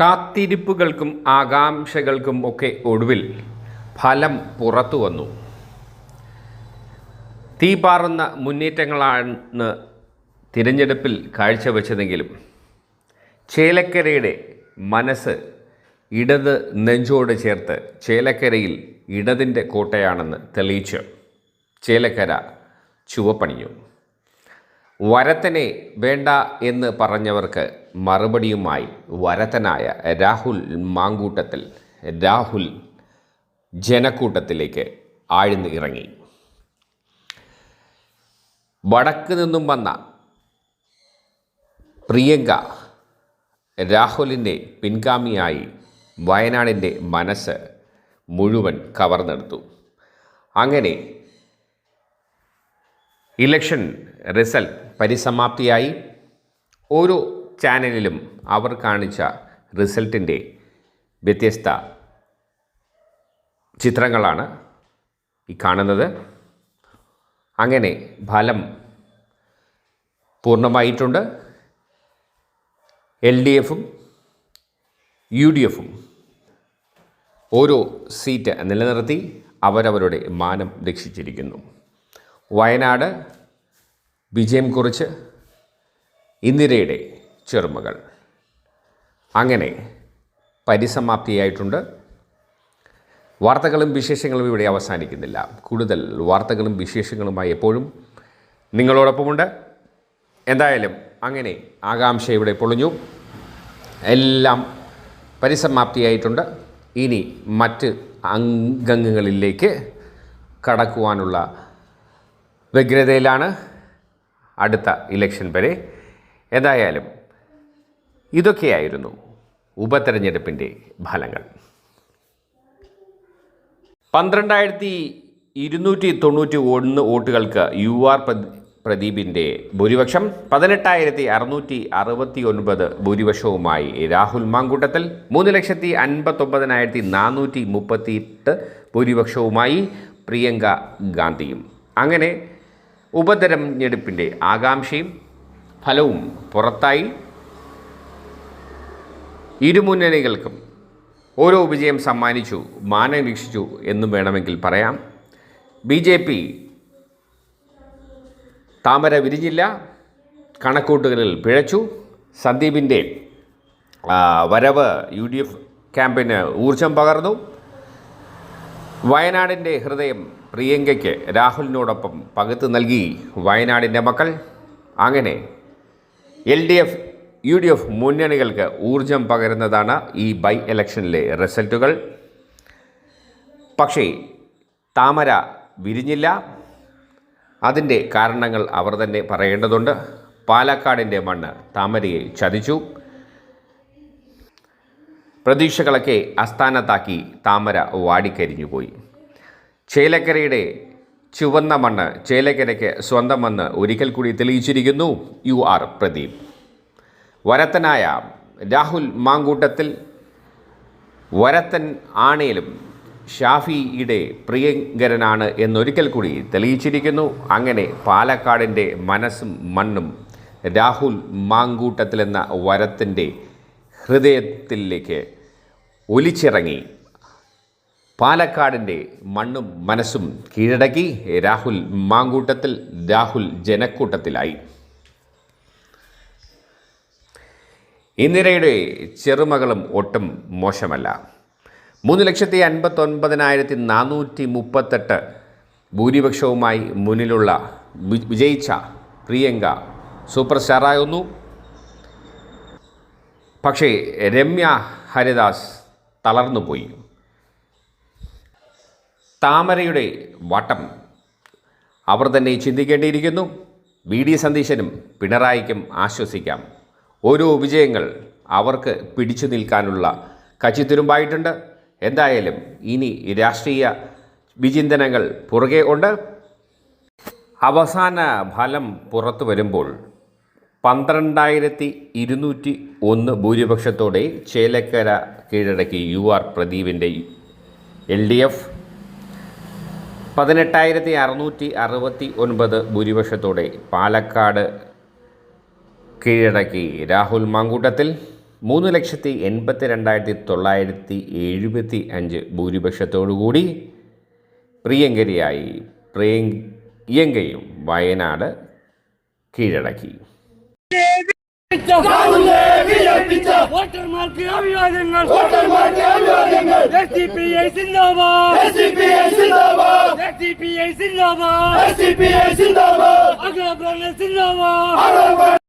കാത്തിരിപ്പുകൾക്കും ആകാംക്ഷകൾക്കും ഒക്കെ ഒടുവിൽ ഫലം പുറത്തു വന്നു. തീപാറുന്ന മുന്നേറ്റങ്ങളാണ് തിരഞ്ഞെടുപ്പിൽ കാഴ്ചവെച്ചതെങ്കിലും ചേലക്കരയുടെ മനസ്സ് ഇടത് നെഞ്ചോട് ചേർത്ത് ചേലക്കരയിൽ ഇടതിന്റെ കോട്ടയാണെന്ന് തെളിയിച്ചു ചേലക്കര ചുവപ്പണിഞ്ഞു. വരത്തനെ വേണ്ട എന്ന് പറഞ്ഞവർക്ക് മറുപടിയുമായി വരത്തനായ രാഹുൽ മാങ്കൂട്ടത്തിൽ രാഹുൽ ജനക്കൂട്ടത്തിലേക്ക് ആഴ്ന്ന് ഇറങ്ങി. വടക്ക് നിന്നും വന്ന പ്രിയങ്ക രാഹുലിന്റെ പിൻഗാമിയായി വയനാടിന്റെ മനസ്സ് മുഴുവൻ കവർന്നെടുത്തു. അങ്ങനെ ഇലക്ഷൻ റിസൾട്ട് പരിസമാപ്തിയായി. ഓരോ ചാനലിലും അവർ കാണിച്ച റിസൾട്ടിന്റെ വ്യത്യസ്ത ചിത്രങ്ങളാണ് ഈ കാണുന്നത്. അങ്ങനെ ഫലം പൂർണമായിട്ടുണ്ട്. എൽ ഡി എഫും യു ഡി എഫും ഓരോ സീറ്റ് നിലനിർത്തി അവരവരുടെ മാനം രക്ഷിച്ചിരിക്കുന്നു. വയനാട് വിജയം കുറിച്ച് ഇന്ദിരയുടെ ചെറുമകൾ. അങ്ങനെ പരിസമാപ്തിയായിട്ടുണ്ട്. വാർത്തകളും വിശേഷങ്ങളും ഇവിടെ അവസാനിക്കുന്നില്ല. കൂടുതൽ വാർത്തകളും വിശേഷങ്ങളുമായി എപ്പോഴും നിങ്ങളോടൊപ്പമുണ്ട്. എന്തായാലും അങ്ങനെ ആകാംക്ഷ ഇവിടെ പൊളിഞ്ഞു. എല്ലാം പരിസമാപ്തിയായിട്ടുണ്ട്. ഇനി മറ്റ് അംഗങ്ങളിലേക്ക് കടക്കുവാനുള്ള വ്യഗ്രതയിലാണ് അടുത്ത ഇലക്ഷൻ വരെ. ഏതായാലും ഇതൊക്കെയായിരുന്നു ഉപതെരഞ്ഞെടുപ്പിന്റെ ഫലങ്ങൾ. പന്ത്രണ്ടായിരത്തി ഇരുന്നൂറ്റി തൊണ്ണൂറ്റി ഒന്ന് വോട്ടുകൾക്ക് യു ആർ പ്രദീപിന്റെ ഭൂരിപക്ഷം പതിനെട്ടായിരത്തി അറുന്നൂറ്റി അറുപത്തി ഒൻപത് ഭൂരിപക്ഷവുമായി രാഹുൽ മാങ്കൂട്ടത്തിൽ മൂന്ന് ലക്ഷത്തി അൻപത്തൊമ്പതിനായിരത്തി നാനൂറ്റി മുപ്പത്തിയെട്ട് ഭൂരിപക്ഷവുമായി പ്രിയങ്ക ഗാന്ധിയും. അങ്ങനെ ഉപതെരഞ്ഞെടുപ്പിന്റെ ആകാംക്ഷയും ഫലവും പുറത്തായി ഇരുമുന്നണികൾക്കും ഓരോ വിജയം സമ്മാനിച്ചു മാനം രക്ഷിച്ചു എന്നും വേണമെങ്കിൽ പറയാം. ബി ജെ പി താമര വിരിഞ്ഞില്ല കണക്കൂട്ടുകളിൽ പിഴച്ചു. സന്ദീപിന്റെ വരവ് യു ഡി എഫ് ക്യാമ്പിന് ഊർജം പകർന്നു. വയനാടിന്റെ ഹൃദയം പ്രിയങ്കയ്ക്ക് രാഹുലിനോടൊപ്പം പകുത്ത് നൽകി വയനാടിന്റെ മക്കൾ. അങ്ങനെ L D F U D F മുന്നണികൾക്ക് ഊർജം പകരുന്നതാണ് ഈ ബൈ ഇലക്ഷനിലെ റിസൾട്ടുകൾ. പക്ഷേ താമര വിരിഞ്ഞില്ല. അതിന്റെ കാരണങ്ങൾ അവർ തന്നെ പറയേണ്ടതുണ്ട്. പാലക്കാടിന്റെ മണ്ണ് താമരയെ ചതിച്ചു. പ്രതീക്ഷകളൊക്കെ അസ്ഥാനത്താക്കി താമര വാടിക്കരിഞ്ഞുപോയി. ചേലക്കരയുടെ ചുവന്ന മണ്ണ് ചേലക്കരയ്ക്ക് സ്വന്തമെന്ന് ഒരിക്കൽ കൂടി തെളിയിച്ചിരിക്കുന്നു യു ആർ പ്രദീപ്. വരത്തനായ രാഹുൽ മാങ്കൂട്ടത്തിൽ വരത്തൻ ആണേലും ഷാഫിയുടെ പ്രിയങ്കരനാണ് എന്നൊരിക്കൽ കൂടി തെളിയിച്ചിരിക്കുന്നു. അങ്ങനെ പാലക്കാടിന്റെ മനസ്സും മണ്ണും രാഹുൽ മാങ്കൂട്ടത്തിലെന്ന വരത്തിന്റെ ഹൃദയത്തിലേക്ക് ഒലിച്ചിറങ്ങി. പാലക്കാടിന്റെ മണ്ണും മനസ്സും കീഴടക്കി രാഹുൽ മാങ്കൂട്ടത്തിൽ രാഹുൽ ജനക്കൂട്ടത്തിലായി. ഇന്ദിരയുടെ ചെറുമകളും ഒട്ടും മോശമല്ല. മൂന്ന് ലക്ഷത്തി അൻപത്തൊൻപതിനായിരത്തി നാനൂറ്റി മുപ്പത്തെട്ട് ഭൂരിപക്ഷവുമായി മുന്നിലുള്ള വിജയിച്ച പ്രിയങ്ക സൂപ്പർ സ്റ്റാറായിരുന്നു പക്ഷേ രമ്യ ഹരിദാസ് തളർന്നുപോയി. താമരയുടെ വട്ടം അവർ തന്നെ ചിന്തിക്കേണ്ടിയിരിക്കുന്നു. വി ഡി സന്ദീശനും പിണറായിക്കും ആശ്വസിക്കാം. ഓരോ വിജയങ്ങൾ അവർക്ക് പിടിച്ചു നിൽക്കാനുള്ള കച്ചിത്തുരുമ്പായിട്ടുണ്ട് എന്തായാലും ഇനി രാഷ്ട്രീയ വിചിന്തനങ്ങൾ പുറകെ ഉണ്ട്. അവസാന ഫലം പുറത്തു വരുമ്പോൾ പന്ത്രണ്ടായിരത്തി ഇരുന്നൂറ്റി ഒന്ന് ഭൂരിപക്ഷത്തോടെ ചേലക്കര കീഴടക്കി യു ആർ പ്രദീപിന്റെ എൽ ഡി എഫ്. പതിനെട്ടായിരത്തി അറുന്നൂറ്റി അറുപത്തി ഒൻപത് ഭൂരിപക്ഷത്തോടെ പാലക്കാട് കീഴടക്കി. രാഹുൽ മാങ്കൂട്ടത്തിൽ മൂന്ന് ലക്ഷത്തി എൺപത്തി രണ്ടായിരത്തി തൊള്ളായിരത്തി എഴുപത്തി അഞ്ച് ഭൂരിപക്ഷത്തോടുകൂടി പ്രിയങ്കരിയായി. പ്രിയങ്കയും വയനാട് കീഴടക്കി. വോട്ടർമാർക്ക് അഭിവാദ്യങ്ങൾ. വോട്ടർമാർക്ക് അഭിവാദ്യങ്ങൾ. എസ് ഡി പി ഐ സിന്ദാബാദ്. എസ് ഡി പി ഐ സിന്ദാബാദ്. എസ് ഡി പി ഐ സിന്ദാബാദ്. എസ് ഡി പി ഐ സിന്ദാബാദ്. അഗ്രപ്രണ സിന്ദാബാദ്.